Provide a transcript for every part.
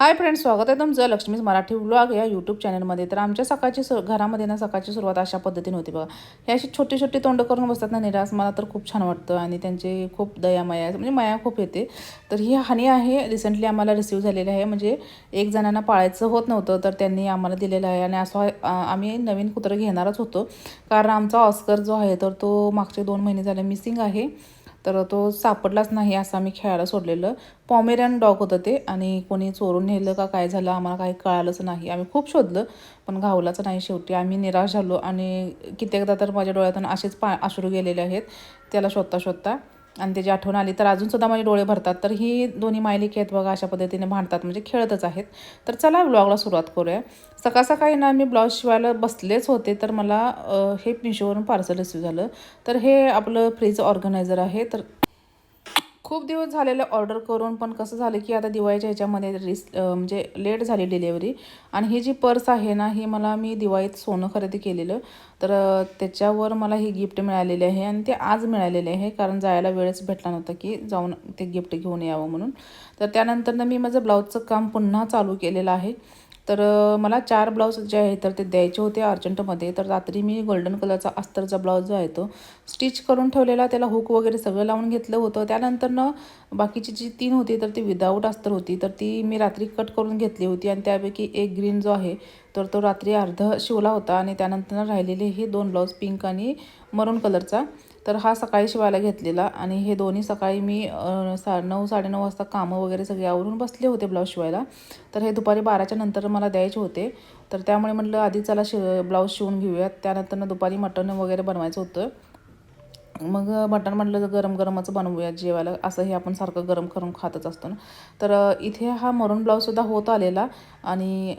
Hi friends स्वागत आहे तुमचं लक्ष्मीज मराठी ब्लॉग या यूट्यूब चॅनलमध्ये तर आमच्या सकाळची सु घरामध्ये ना सकाळची सुरुवात अशा पद्धतीने होती बघा. हे अशी छोटी छोटी तोंड करून बसतात ना निरास मला तर खूप छान वाटतं आणि त्यांची खूप दया माया म्हणजे माया खूप येते. तर ही हानी आहे रिसेंटली आम्हाला रिसीव झालेली आहे. म्हणजे एक जणांना पाळायचं होत नव्हतं तर त्यांनी आम्हाला दिलेलं आहे. आणि असं आम्ही नवीन कुत्रं घेणारच होतो. कारण आमचा ऑस्कर जो आहे तर तो मागचे दोन महिने झाले मिसिंग आहे. तर तो सापडलाच नाही असं आम्ही खेळायला सोडलेलं. पॉमेरियन डॉग होतं ते. आणि कोणी चोरून नेलं का काय झालं आम्हाला काही कळालंच नाही. आम्ही खूप शोधलं पण घावलाच नाही शेवटी. आम्ही निराश झालो आणि कित्येकदा तर माझ्या डोळ्यातून असेच पा अश्रू गेलेले आहेत. त्याला शोधता शोधता आणि त्याची आठवण आली तर अजूनसुद्धा माझे डोळे भरतात. तर ही दोन्ही मायलिकी आहेत बघा अशा पद्धतीने भांडतात म्हणजे खेळतच आहेत. तर चला ब्लॉगला सुरुवात करूया. सकाळ सकाळी ना मी ब्लाऊज शिवायला बसलेच होते तर मला हे मिशोवरून पार्सल रिसिव्ह झालं. तर हे आपलं फ्रीज ऑर्गनायझर आहे तर खूप दिवस झालेलं ऑर्डर करून पण कसं झालं की आता दिवाळीच्या ह्याच्यामध्ये रिस म्हणजे लेट झाली डिलेवरी आणि ही जी पर्स आहे ना ही मला मी दिवाळीत सोनं खरेदी केलेलं. तर त्याच्यावर मला ही गिफ्ट मिळालेली आहे आणि ते आज मिळालेले आहे. कारण जायला वेळच भेटला नव्हता की जाऊन ते गिफ्ट घेऊन यावं म्हणून. तर त्यानंतर मी माझं ब्लाऊजचं काम पुन्हा चालू केलेलं आहे. तर मला चार ब्लाऊज जे आहे तर ते द्यायचे होते अर्जंटमध्ये. तर रात्री मी गोल्डन कलरचा अस्तरचा ब्लाऊज जो आहे तो स्टिच करून ठेवलेला त्याला हुक वगैरे सगळं लावून घेतलं होतं. त्यानंतर बाकीची जी तीन होती तर ती विदाऊट अस्तर होती. तर ती मी रात्री कट करून घेतली होती आणि त्यापैकी एक ग्रीन जो आहे तर तो रात्री अर्ध शिवला होता आणि त्यानंतर राहिलेले हे दोन ब्लाऊज पिंक आणि मरून कलरचा तर हा सकाळी शिवायला घेतलेला आणि हे दोन्ही सकाळी मी सा नऊ साडेनऊ वाजता कामं वगैरे सगळे आवरून बसले होते ब्लाऊज शिवायला. तर हे दुपारी बाराच्या नंतर मला द्यायचे होते. तर त्यामुळे म्हटलं आधी चला शि ब्लाऊज शिवून घेऊयात. त्यानंतर दुपारी मटण वगैरे बनवायचं होतं. मग मटण म्हटलं गरम गरमच बनवूया जेवायला. असं हे आपण सारखं गरम करून खातच असतो ना. तर इथे हा मरून ब्लाऊजसुद्धा होत आलेला आणि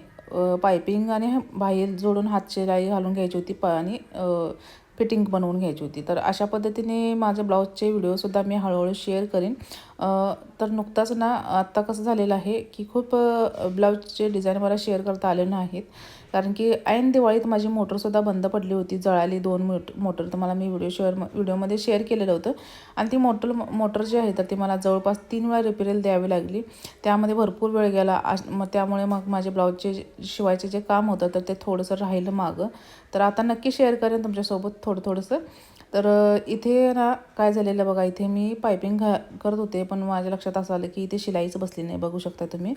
पायपिंग आणि बाहेर जोडून हात घालून घ्यायची होती. प आणि फिटिंग बनवून घ्यायची होती. तर अशा पद्धतीने माझ्या ब्लाऊजचे व्हिडिओसुद्धा मी हळूहळू शेअर करेन. तर नुकताच ना आत्ता कसं झालेलं आहे की खूप ब्लाऊजचे डिझाईन मला शेअर करता आले नाहीत. कारण की ऐन दिवाळीत माझी मोटरसुद्धा बंद पडली होती जळाली दोन मोट मोटर. तुम्हाला मी व्हिडिओ शेअर व्हिडिओमध्ये शेअर केलेलं होतं. आणि ती मोटर मोटर जी आहे तर ती मला जवळपास तीन वेळा रिपेरियल द्यावी लागली. त्यामध्ये भरपूर वेळ गेला. मग त्यामुळे मग माझे ब्लाऊजचे शिवायचे जे काम होतं तर ते थोडंसं राहिलं मागं. तर आता नक्की शेअर करेन तुमच्यासोबत थोडं थोडंसं. तर इथे ना काय झालेलं बघा इथे मी पायपिंग घा करत होते. पण माझ्या लक्षात असं आलं की इथे शिलाईच बसली नाही बघू शकता तुम्ही.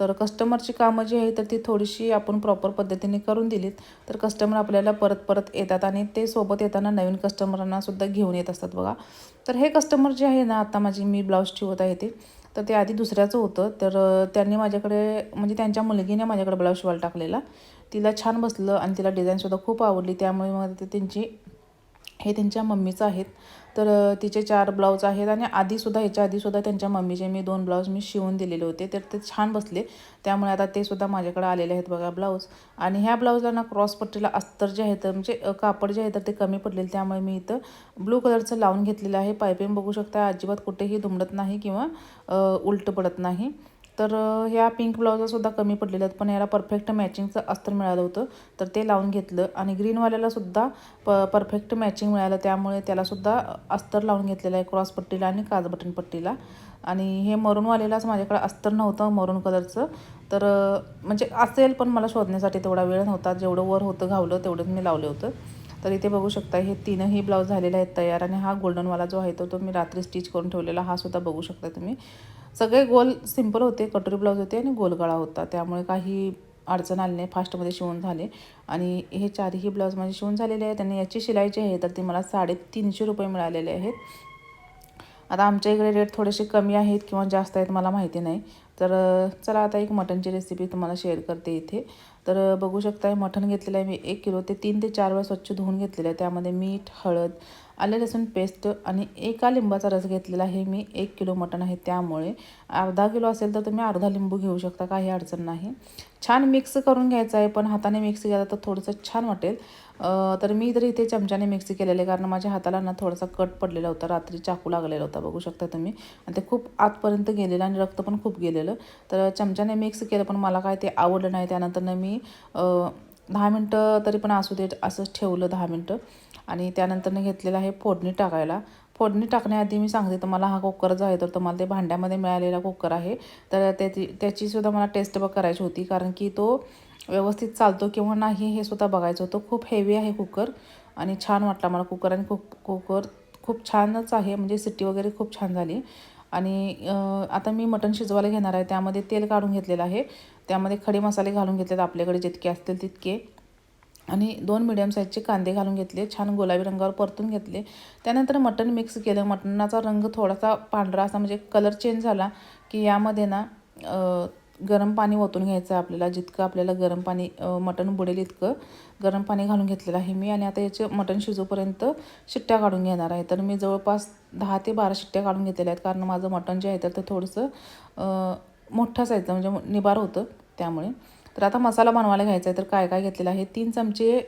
तर कस्टमरची कामं जी आहे तर ती थोडीशी आपण प्रॉपर पद्धतीने करून दिलीत. तर कस्टमर आपल्याला परत परत येतात आणि ते सोबत येताना नवीन कस्टमरांनासुद्धा घेऊन येत असतात बघा. तर हे कस्टमर जे आहे ना आता माझी मी ब्लाऊज शिवत आहे ते तर ते आधी दुसऱ्याचं होतं. तर त्यांनी माझ्याकडे म्हणजे त्यांच्या मुलगीने माझ्याकडे ब्लाऊज शिवायला टाकलेला. तिला छान बसलं आणि तिला डिझाईनसुद्धा खूप आवडली. त्यामुळे मग ते त्यांची हे त्यांच्या मम्मीचं आहेत. तर तिचे चार ब्लाऊज आहेत आणि आधीसुद्धा ह्याच्या आधीसुद्धा त्यांच्या मम्मीचे मी दोन ब्लाऊज मी शिवून दिलेले होते. तर ते छान बसले. त्यामुळे आता ते सुद्धा माझ्याकडे आलेले आहेत बघा ब्लाऊज. आणि ह्या ब्लाऊजला ना क्रॉस पट्टीला अस्तर जे आहे तर म्हणजे कापड जे आहे तर ते कमी पडलेलं. त्यामुळे मी इथं ब्लू कलरचं लावून घेतलेलं आहे. पायपिंग बघू शकता अजिबात कुठेही दुमडत नाही किंवा उलटं पडत नाही. तर ह्या पिंक ब्लाऊजसुद्धा कमी पडलेल्या आहेत. पण याला परफेक्ट मॅचिंगचं अस्तर मिळालं होतं. तर ते लावून घेतलं. आणि ग्रीनवाल्यालासुद्धा प परफेक्ट मॅचिंग मिळालं. त्यामुळे त्यालासुद्धा अस्तर लावून घेतलेलं आहे. क्रॉस पट्टीला आणि काज बटन पट्टीला. आणि हे मरूनवालेलाच माझ्याकडे अस्तर नव्हतं मरून कलरचं तर म्हणजे असेल पण मला शोधण्यासाठी तेवढा वेळ नव्हता. जेवढं वर होतं घावलं तेवढंच मी लावलं होतं. तर इथे बघू शकता हे तीनही ब्लाऊज झालेले आहेत तयार. आणि हा गोल्डनवाला जो आहे तो तो मी रात्री स्टिच करून ठेवलेला. हा सुद्धा बघू शकता तुम्ही. सगळे गोल सिंपल होते कटोरी ब्लाऊज होते आणि गोलगळा होता. त्यामुळे काही अडचण आली नाही. फास्टमध्ये शिवून झाले. आणि हे चारही ब्लाऊज माझे शिवून झालेले आहेत आणि याची शिलाई जी आहे तर ती मला साडेतीनशे रुपये मिळालेले आहेत. आता आमच्या इकडे रेट थोडेसे कमी आहेत किंवा जास्त आहेत मला माहिती नाही. तर चला आता एक मटनची रेसिपी तुम्हाला शेअर करते इथे. तर बघू शकता मटण घेतलेलं आहे मी एक किलो. ते तीन ते चार वेळा स्वच्छ धुवून घेतलेलं आहे. त्यामध्ये मीठ हळद आले लसूण पेस्ट आणि एका लिंबाचा रस घेतलेला आहे. मी एक किलो मटण आहे त्यामुळे अर्धा किलो असेल तर तुम्ही अर्धा लिंबू घेऊ शकता काही अडचण नाही. छान मिक्स करून घ्यायचं आहे पण हाताने मिक्स केला तर थोडंसं छान वाटेल. तर मी तरी इथे चमच्याने मिक्स केलेलं आहे कारण माझ्या हाताला ना थोडासा कट पडलेला होता रात्री चाकू लागलेला होता बघू शकता तुम्ही. आणि ते खूप आतपर्यंत गेलेलं आणि रक्त पण खूप गेलेलं. तर चमच्याने मिक्स केलं पण मला काय ते आवडलं नाही. त्यानंतर मी दहा मिनटं तरी पण असू दे असंच ठेवलं दहा मिनटं. आणि त्यानंतर घेतलेलं आहे फोडणी टाकायला. फोडणी टाकण्याआधी मी सांगते तुम्हाला हा कुकर जो आहे तर तुम्हाला ते भांड्यामध्ये मिळालेला कुकर आहे. तर त्याची त्याचीसुद्धा मला टेस्ट बघ करायची होती कारण की तो व्यवस्थित चालतो किंवा नाही हे सुद्धा बघायचं होतं. खूप हेवी आहे कुकर आणि छान वाटला मला कुकर आणि कुक कुकर खूप छानच आहे म्हणजे सिटी वगैरे खूप छान झाली. आणि आता मी मटण शिजवायला घेणार आहे त्यामध्ये तेल काढून घेतलेलं आहे. त्यामध्ये खडे मसाले घालून घेतलेत आपल्याकडे जितके असतील तितके. आणि दोन मिडियम साईजचे कांदे घालून घेतले छान गुलाबी रंगावर परतून घेतले. त्यानंतर मटण मिक्स केलं. मटणाचा रंग थोडासा पांढरा असा म्हणजे कलर चेंज झाला की यामध्ये ना गरम पाणी ओतून घ्यायचं आहे आपल्याला. जितकं आपल्याला गरम पाणी मटण बुडेल इतकं गरम पाणी घालून घेतलेलं आहे मी. आणि आता याचे मटण शिजूपर्यंत शिट्ट्या काढून घेणार आहे. तर मी जवळपास दहा ते बारा शिट्ट्या काढून घेतलेल्या आहेत. कारण माझं मटण जे आहे तर ते थोडंसं मोठ्या साईजचं म्हणजे निबार होतं त्यामुळे. तर आता मसाला बनवायला घ्यायचा आहे तर काय काय घेतलेलं आहे? तीन चमचे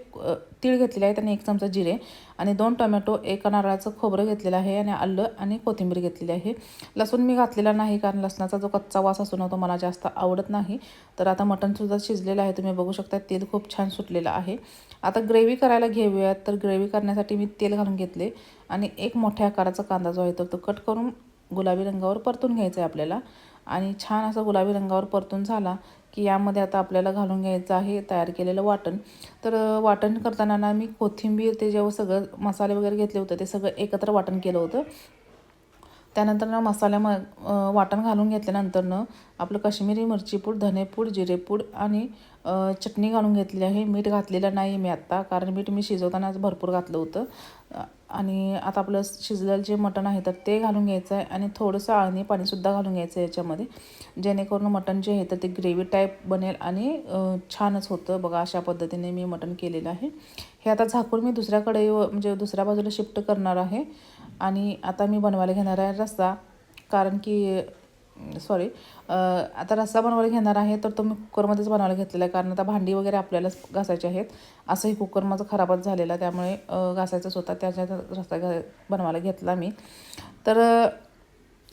तीळ घेतलेले आहेत आणि एक चमचा जिरे आणि दोन टोमॅटो एका नारळाचं खोबरं घेतलेलं आहे आणि आलं आणि कोथिंबीर घेतलेली आहे. लसूण मी घातलेला नाही कारण लसणाचा जो कच्चा वास असतो ना तो मला जास्त आवडत नाही. तर आता मटणसुद्धा शिजलेलं आहे तुम्ही बघू शकता तेल खूप छान सुटलेलं आहे. आता ग्रेव्ही करायला घेऊयात तर ग्रेव्ही करण्यासाठी मी तेल घालून घेतले आणि एक मोठ्या आकाराचा कांदा जो आहे तो कट करून गुलाबी रंगावर परतून घ्यायचा आहे आपल्याला. आणि छान असं गुलाबी रंगावर परतून झाला की यामध्ये आता आपल्याला घालून घ्यायचं आहे तयार केलेलं वाटण. तर वाटण करताना ना मी कोथिंबीर ते जेव्हा सगळं मसाले वगैरे घेतले होते ते सगळं एकत्र वाटण केलं होतं. त्यानंतर ना मसाल्या म वाटण घालून घेतल्यानंतरनं आपलं काश्मीरी मिरचीपूड धनेपूड जिरेपूड आणि चटणी घालून घेतली आहे. मीठ घातलेलं नाही मी आत्ता कारण मीठ मी शिजवतानाच भरपूर घातलं होतं. आणि आता आपलं शिजलेलं जे मटण आहे तर ते घालून घ्यायचं आहे आणि थोडंसं आळणी पाणीसुद्धा घालून घ्यायचं आहे याच्यामध्ये. जेणेकरून मटण जे आहे तर ते ग्रेव्ही टाईप बनेल आणि छानच होतं बघा अशा पद्धतीने मी मटण केलेलं आहे. हे आता झाकून मी दुसऱ्याकडे म्हणजे दुसऱ्या बाजूला शिफ्ट करणार आहे. आणि आता मी बनवायला घेणार आहे रस्सा. कारण की सॉरी आता रस्सा बनवायला घेणार आहे तर तो मी कुकरमध्येच बनवायला घेतलेला आहे कारण आता भांडी वगैरे आपल्यालाच घासायची आहेत. असंही कुकर माझं खराबच झालेला त्यामुळे घासायचंच होता त्याच्यात रस्सा घा बनवायला घेतला मी. तर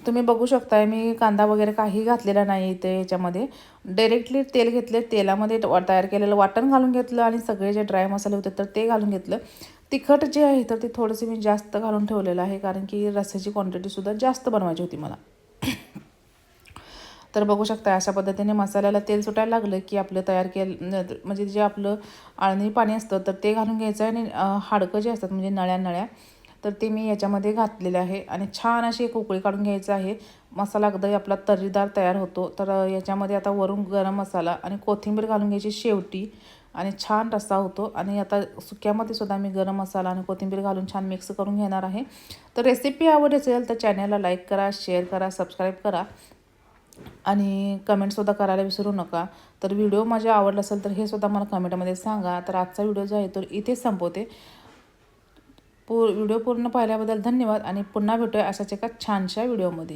तुम्ही बघू शकताय मी कांदा वगैरे काही घातलेला नाही इथे याच्यामध्ये. डायरेक्टली तेल घेतले तेलामध्ये तयार केलेलं वाटण घालून घेतलं आणि सगळे जे ड्राय मसाले होते तर ते घालून घेतलं. तिखट जे आहे तर ते थोडंसं मी जास्त घालून ठेवलेलं आहे कारण की रस्स्याची क्वांटिटीसुद्धा जास्त बनवायची होती मला. तर बघू शकता अशा पद्धतीने मसाल्याला तेल सुटायला लागलं की आपलं तयार केलं म्हणजे जे आपलं आळणी पाणी असतं तर ते घालून घ्यायचं आहे आणि हाडकं जे असतात म्हणजे नळ्या नळ्या तर ते मी याच्यामध्ये घातलेले आहे. आणि छान अशी एक उकळी काढून घ्यायचं आहे. मसाला अगदी आपला तर्रीदार तयार होतो. तर याच्यामध्ये आता वरून गरम मसाला आणि कोथिंबीर घालून घ्यायची शेवटी आणि छान रस्सा होतो. आणि आता सुक्यामध्ये सुद्धा मी गरम मसाला आणि कोथिंबीर घालून छान मिक्स करून घेणार आहे. तर रेसिपी आवड असेल तर चॅनलला लाईक करा शेअर करा सबस्क्राईब करा. आणि कमेंटसुद्धा करायला विसरू नका. तर व्हिडिओ माझ्या आवडला असेल तर हे सुद्धा मला कमेंटमध्ये सांगा. तर आजचा व्हिडिओ जो आहे तो इथेच संपवते. पू व्हिडिओ पूर्ण पाहिल्याबद्दल धन्यवाद आणि पुन्हा भेटूया अशाच एका छानशा व्हिडिओमध्ये